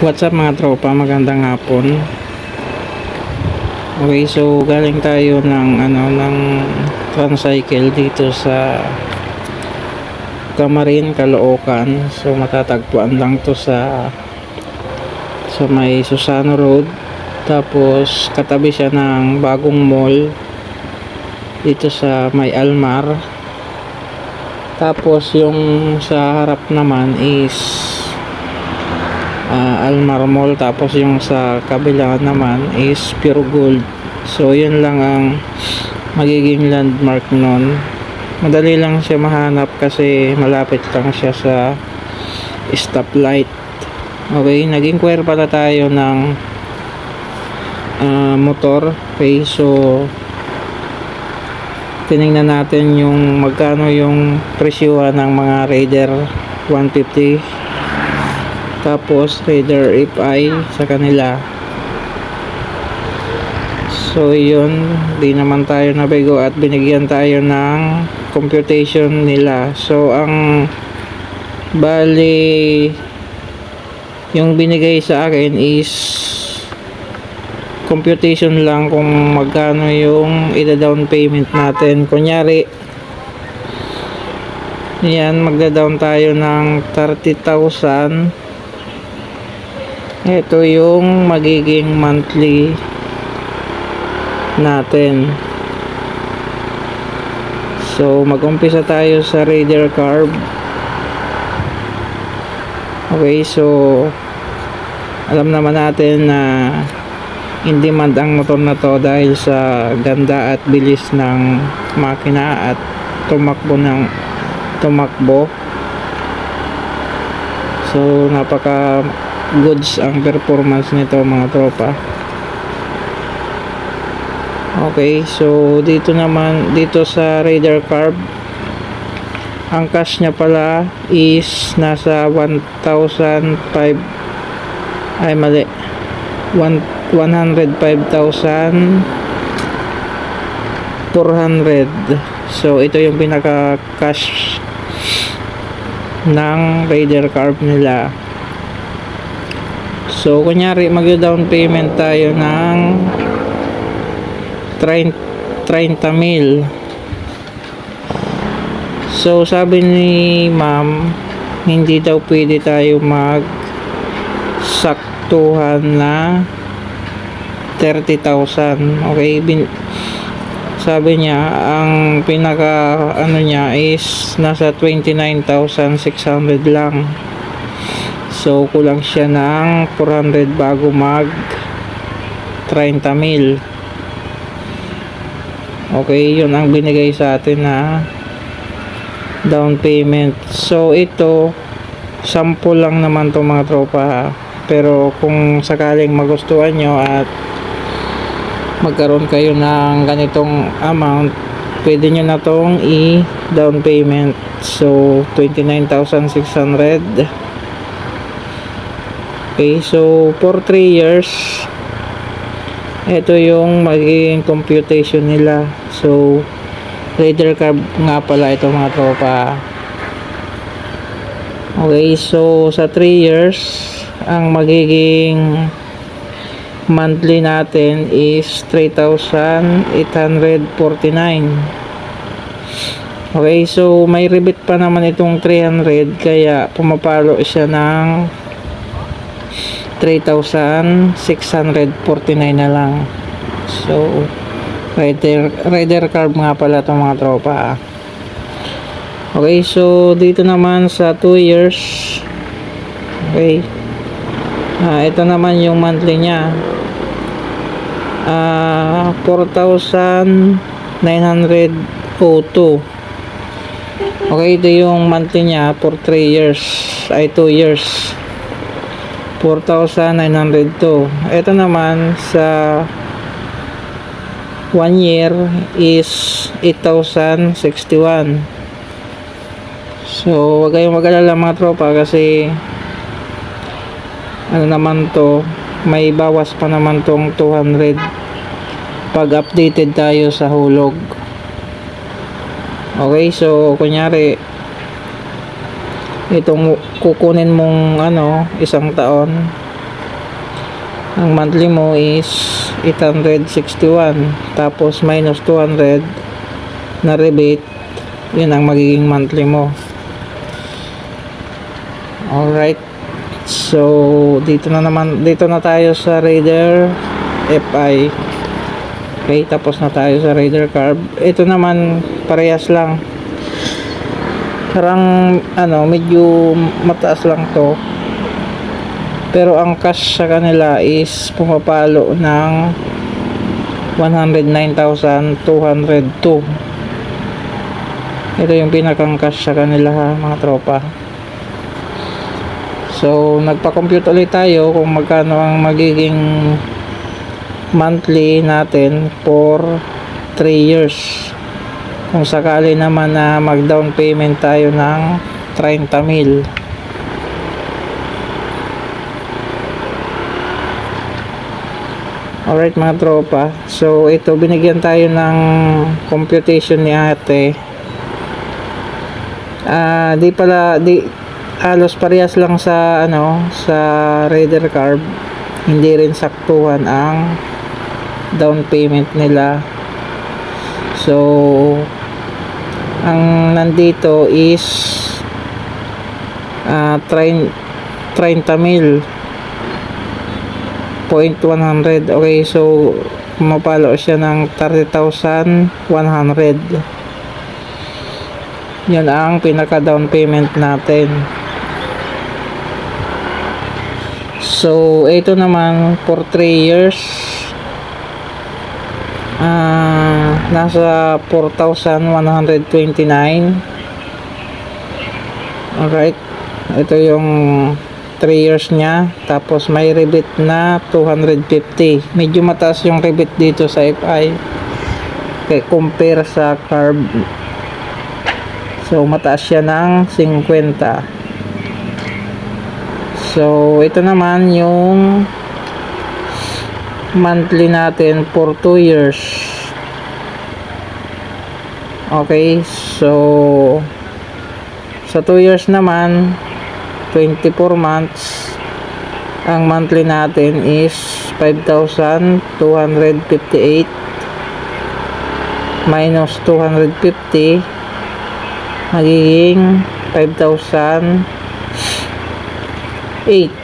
What's up mga tropa, magandang hapon. Okay, so galing tayo ng ano ng tricycle dito sa Camarin, Caloocan. So matatagpuan lang to sa sa may Susano Road. Tapos katabi siya ng bagong mall dito sa may Almar. Tapos yung sa harap naman is ah, Almar Mall. Tapos yung sa kabila naman is Pure Gold. So yun lang ang magiging landmark nun. Madali lang siya mahanap kasi malapit lang siya sa stoplight. Okay nag-inquire pala tayo ng ah, motor. Okay so tinignan natin yung magkano yung presyuhan ng mga Raider 150 tapos Raider FI sa kanila. So yun. Di naman tayo nabigo at binigyan tayo ng computation nila. So ang bali yung binigay sa akin is computation lang kung magkano yung ida-down payment natin. Kunyari yan magda-down tayo ng 30,000 ito yung magiging monthly natin. So, mag-umpisa tayo sa Raider Carb. Okay, so alam naman natin na in demand ang motor na to dahil sa ganda at bilis ng makina at tumakbo ng tumakbo. So, napaka goods ang performance nito mga tropa. Okay so dito naman dito sa Raider Carb ang cash niya pala is nasa 1,005 ay mali 1 105,400 so ito yung pinaka cash ng Raider Carb nila So, kunyari, mag-down payment tayo ng 30, 30 mil. So, sabi ni ma'am, hindi daw pwede tayo mag saktuhan na 30,000. Okay, bin, sabi niya, ang pinaka ano niya is nasa 29,600 lang. So, kulang siya ng 400 bago mag 30 mil. Okay, yun ang binigay sa atin na down payment. So, ito, sample lang naman to mga tropa. Pero kung sakaling magustuhan nyo at magkaroon kayo ng ganitong amount, pwede nyo na tong i-down payment. So, 29,600 Okay, so for 3 years ito yung magiging computation nila. So Raider Carb nga pala ito mga tropa. Okay, so sa 3 years ang magiging monthly natin is 3,849. Okay, so may rebate pa naman itong 300 kaya pumapalo siya ng 3,649 na lang. So, rider, rider carb nga pala itong mga tropa. Okay, so dito naman sa 2 years. Okay. Ah, ito naman yung monthly niya. Ah, 4,902. Okay, ito yung monthly niya for 3 years. Ay, 2 years. 4,902. Ito naman sa 1 year is 8,061. So, wag kayong mag-alala mga tropa kasi ano naman to, may bawas pa naman tong 200 pag updated tayo sa hulog. Okay, so kunyari itong kukunin mong ano, isang taon, ang monthly mo is 861. Tapos minus 200 na rebate, yun ang magiging monthly mo. Alright. So, dito na naman, dito na tayo sa Raider FI. Okay, tapos na tayo sa Raider Carb. Ito naman, parehas lang. Parang, ano, medyo mataas lang to. Pero ang cash sa kanila is pumapalo ng 109,202. Ito yung pinakang cash sa kanila ha, mga tropa. So, nagpa-compute ulit tayo kung magkano ang magiging monthly natin for 3 years. Kung sakali naman na mag-down payment tayo ng 30 mil. Alright mga tropa. So, ito binigyan tayo ng computation ni ate. Ah, di pala di halos parehas lang sa ano sa Raider Carb hindi rin saktuhan ang down payment nila so ang nandito is ah 30 30 mil. Point 100 okay so mapalo siya ng 30,100 yan ang pinaka down payment natin. So, ito naman for 3 years. Ah nasa 4,129 Alright. Ito yung 3 years niya. Tapos may rebate na 250 medyo mataas yung rebate dito sa FI kaya compare sa carb. So mataas siya ng 50 So, ito naman yung monthly natin for 2 years. Okay, so sa 2 years naman 24 months ang monthly natin is 5,258 minus 250 magiging 5,000 8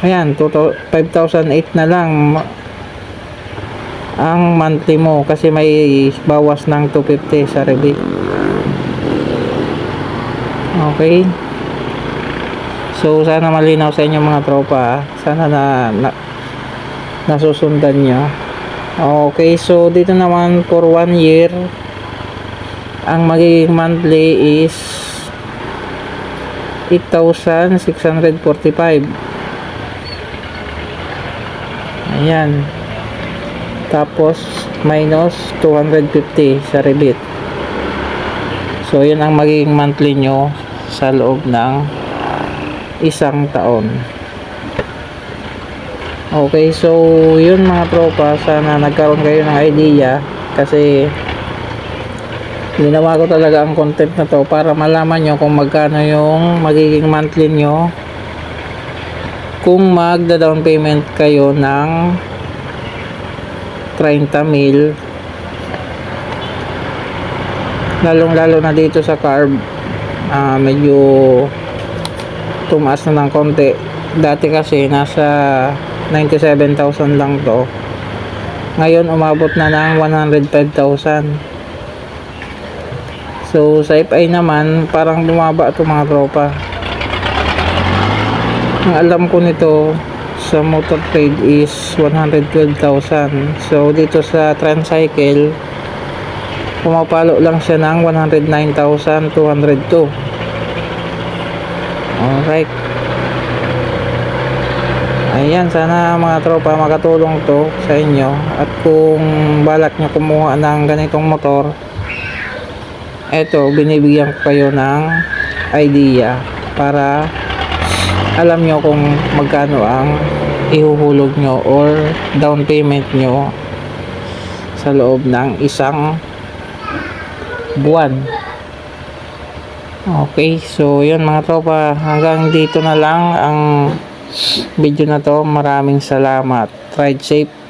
ayan 5,008 na lang ang monthly mo kasi may bawas ng 250 sa rebate okay. So sana malinaw sa inyo mga tropa sana na, na nasusundan nyo. Okay so dito naman for 1 year ang magiging monthly is 8,645 ayan tapos minus 250 sa rebate. So yun ang magiging monthly nyo sa loob ng isang taon. Okay so yun mga tropa sana nagkaroon kayo ng idea kasi ginawa ko talaga ang content na to para malaman nyo kung magkano yung magiging monthly nyo kung magda down payment kayo ng 30 mil. Lalong lalo na dito sa carb uh, medyo tumaas na ng konti. Dati kasi nasa 97,000 lang to. Ngayon umabot na ng 105,000 So sa FI naman parang bumaba ito mga tropa. Ang alam ko nito sa motor trade is 112,000. So dito sa Transcycle pumapalo lang siya ng 109,202. Alright. Ayan, sana mga tropa makatulong to sa inyo. At kung balak nyo kumuha ng ganitong motor, eto binibigyan ko kayo ng idea para alam nyo kung magkano ang ihuhulog nyo or down payment nyo sa loob ng isang buwan Okay, so yun mga tropa, hanggang dito na lang ang video na to. Maraming salamat. Ride safe.